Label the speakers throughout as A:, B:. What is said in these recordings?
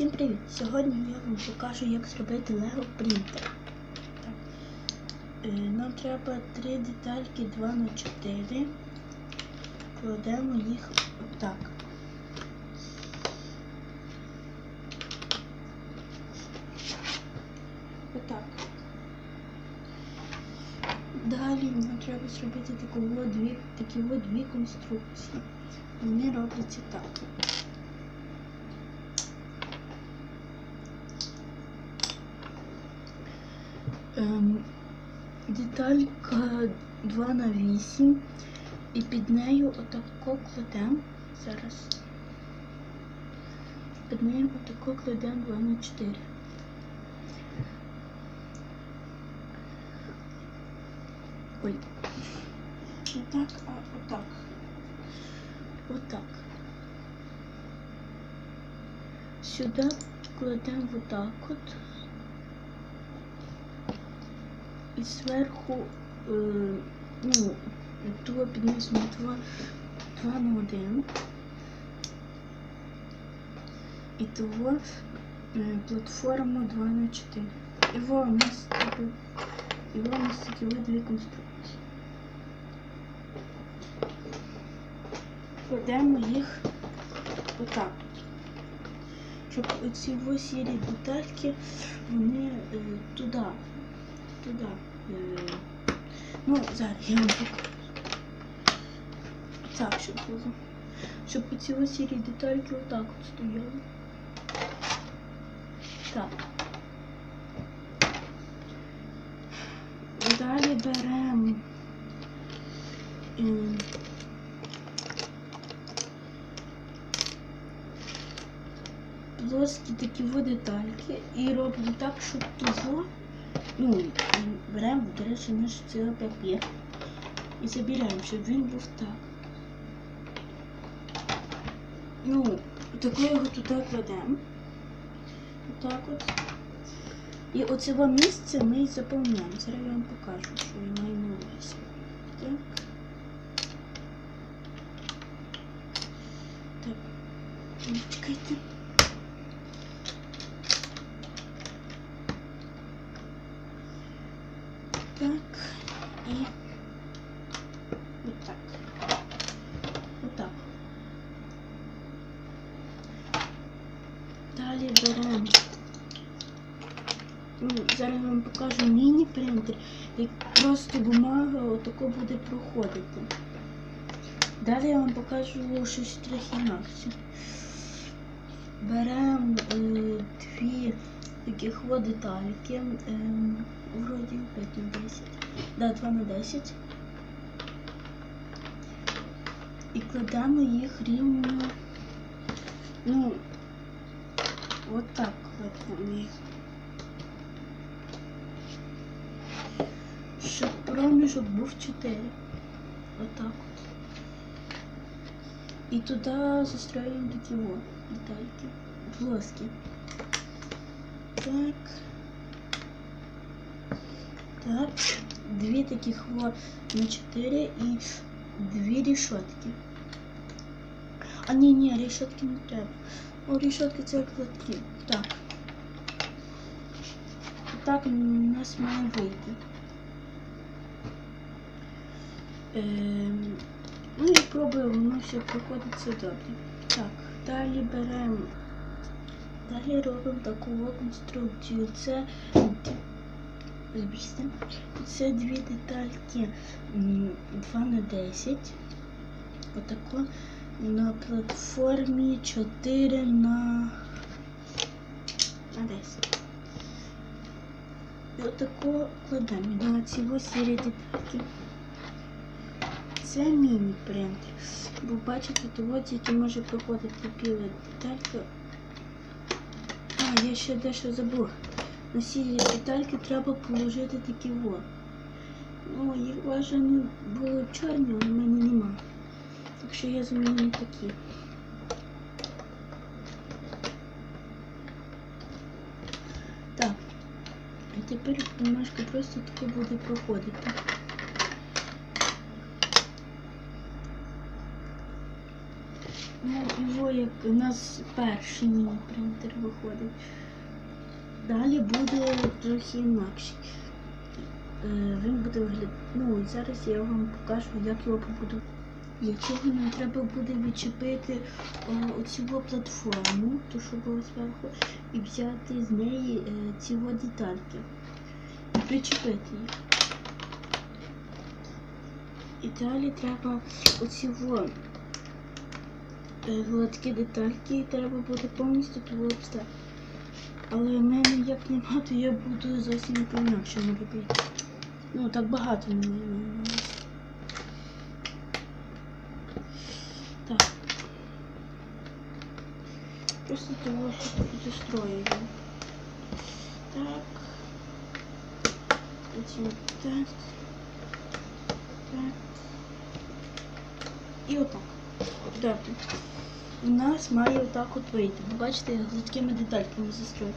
A: Всім привіт! Сьогодні я вам покажу, як зробити Lego принтер. Так. Е, Нам треба три детальки 2 на 4 Кладемо їх отак. Отак. Далі нам треба зробити такі дві конструкції. Вони робляться так. Ем, деталька 2 на 8 і під нею отако кладемо. Зараз. Під нею отако кладемо 2 на 4. Ой. Не так, а отак. Отак. Сюди кладемо отак от. І зверху, е, ну, того піднесемо 2, 2 на 1. І того е, платформу 2 на 4. І во у нас во у нас такі от дві конструкції. Кладемо їх отак. Щоб оці ось сірі детальки, вони е, туди туди. Ну, зараз я вам покажу. Так, щоб було. Щоб ці ось сірі детальки отак от стояли. Так. Далі беремо. Е, плоскі такі детальки і роблю так, щоб того ну, беремо, до наш цілий папір і забираємо, щоб він так. Ну, тако його туди кладемо. Отак от. І оце місце ми і заповняємо. Зараз я вам покажу, що я маю на увазі. Так. Так. Чекайте. Так і отак. Отак. Далі беремо. Ну, зараз вам покажу міні-принтер, як просто бумага отако буде проходити. Далі я вам покажу щось трохи інакше. Беремо е, дві таких от детальки. Е, вроді 5 на 10. Да, 2 на 10. І кладемо їх рівно. Ну, от так кладемо їх. Щоб проміжок був 4. Отак от. І туди застроюємо такі о детальки. Плоскі. Так. Так, дві таких вот на 4 і дві рішотки. А ні, ні, рішотки не треба. О, рішотки це. Так. Так у нас має вийти. Ем, ну і пробуємо, воно все проходить все добре. Так, далі беремо. Далі робимо таку конструкцію. Це Вибачте. Це дві детальки 2 на 10. Отако на платформі 4 на на 10. І отако кладемо на ці ось сірі детальки. Це міні-принтер. Бо бачите, то от які може проходити біла деталька. А, я ще дещо забула. На ці детальки треба положити такі во. Ну, їх бажано було чорні, але в мене нема. Так що я заміню такі. Так. А тепер бумажка просто тако буде проходити. Ну, його як у нас перший міні-принтер виходить. Далі буде трохи інакший. Е, Він буде виглядати. Ну, зараз я вам покажу, як його. Для цього нам треба буде відчепити е, оцю платформу, ту, що була зверху, і взяти з неї е, ці детальки. І причепити їх. І далі треба оці во е, гладкі детальки треба буде повністю того обстати. Але в мене як нема, то я буду зовсім по-інакшому робити. Ну, так багато не. Так. Просто того, що застрою. Так. Потім так. Так. І отак. Добре. У нас має отак от вийти. Ви бачите, я гладкими детальками застрою.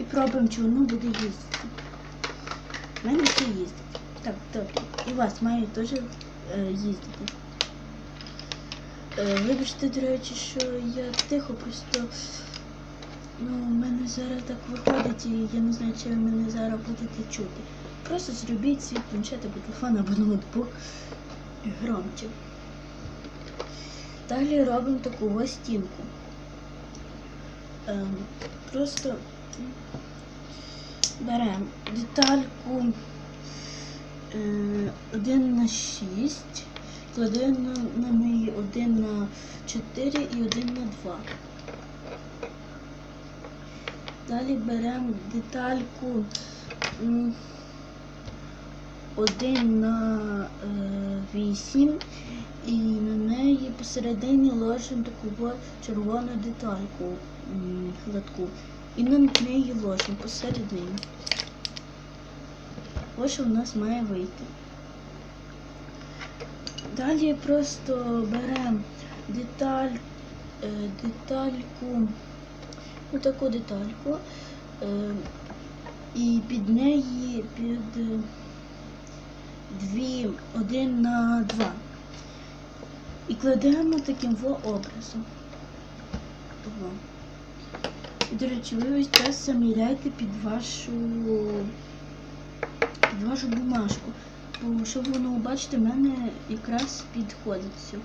A: І пробуємо, чи воно буде їздити. У мене це їздить. Так, добре. І у вас має теж е, їздити. Е, вибачте, до речі, що я тихо, просто ну, у мене зараз так виходить, і я не знаю, чи ви мене зараз будете чути. Просто зробіть свій планшет або телефон або ноутбук громче. Далі робимо таку ось стінку. Ем, просто беремо детальку е, 1 на 6, кладемо на, неї 1 на 4 і 1 на 2. Далі беремо детальку м, 1 на е, 8 і на неї посередині ложимо таку червону детальку гладку. І на неї ложимо посередині. Ось що в нас має вийти. Далі просто беремо деталь, е, детальку, отаку детальку, е, і під неї під е, дві, один на два. І кладемо таким во образом. Во. І, до речі, ви ось час заміряйте під вашу під вашу бумажку. Бо щоб воно бачите, в мене якраз підходить все.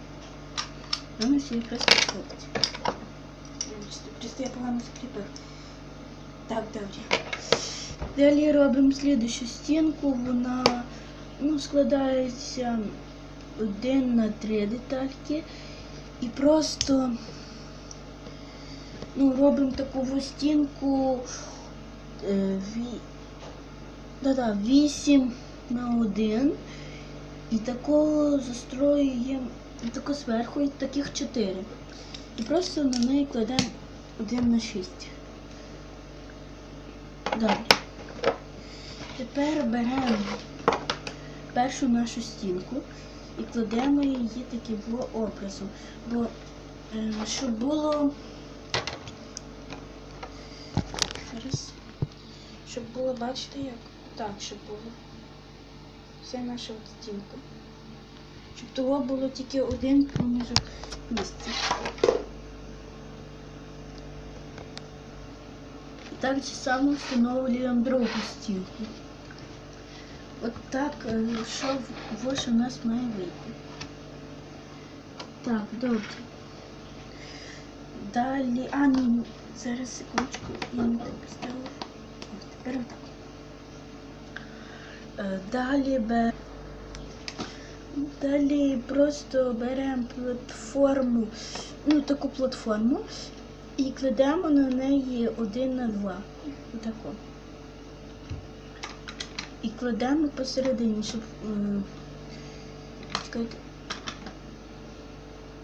A: В мене все якраз підходить. Просто я погано закріпив. Так, добре. Далі робимо слідущу стінку. Вона ну, складається один на три детальки. І просто ну, робимо таку стінку е, ві... да-да, 8 на 1. І такого застроюємо тако зверху і таких 4. І просто на неї кладемо 1 на 6. Далі. Тепер беремо першу нашу стінку і кладемо її таки в образом. Бо е, щоб було зараз, щоб було, бачите як? Так, щоб було. Це наша стінка. Щоб того було тільки один проміжок місця. І так само встановлюємо другу стінку. Так, е, що ось у нас має вийти. Так, добре. Далі. А, ні, зараз секундочку, я не так поставила. Ось, тепер отак. Е, Далі бе... Далі просто беремо платформу, ну таку платформу і кладемо на неї один на два. Отако. І кладемо посередині, щоб е.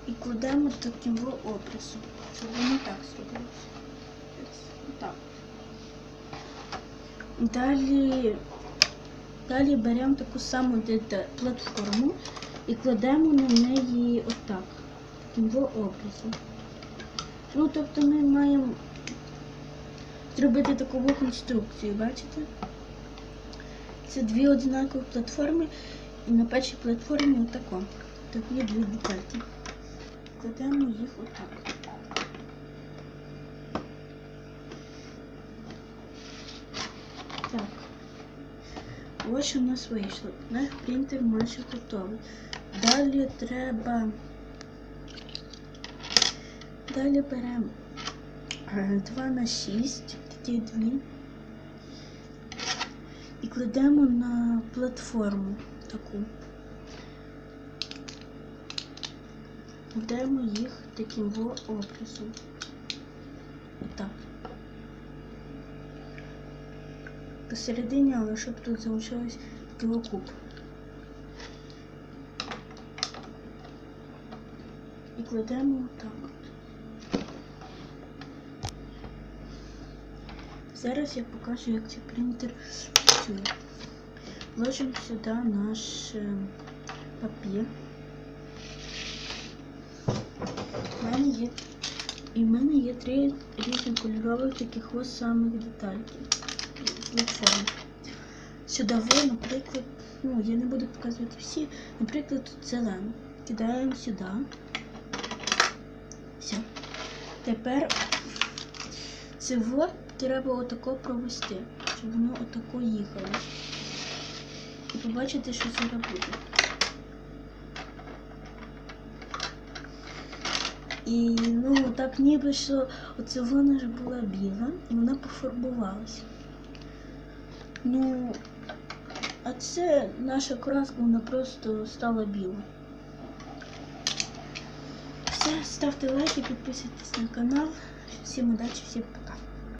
A: І кладемо таким образом, щоб воно так зробилося. Так. Далі, далі беремо таку саму платформу і кладемо на неї отак, таким образом. Ну, тобто ми маємо зробити таку конструкцію, бачите? Це дві однакові платформи і на першій платформі отако. Такі дві детальки. Кладемо їх отак. Так. Ось у нас вийшло. Наш принтер майже готовий. Далі треба... Далі беремо е, 2 на 6, такі дві. І кладемо на платформу таку. Кладемо їх таким образом. Отак. Посередині, але щоб тут залишилось кілокуб. І кладемо отак. Зараз я покажу, як цей принтер працює. Вложимо сюди наш е, папір. У мене є, і в мене є три різнокольорових таких ось самих детальки. Платформ. Сюди, во, наприклад, ну, я не буду показувати всі, наприклад, тут зелену. Кидаємо сюди. Все. Тепер вот треба отако провести, щоб воно отако їхало. І побачите, що зараз буде. І ну так ніби що оце вона ж була біла і вона пофарбувалася. Ну, а це наша краска, вона просто стала біла. Все, ставте лайки, підписуйтесь на канал. Всім удачі, всім пока.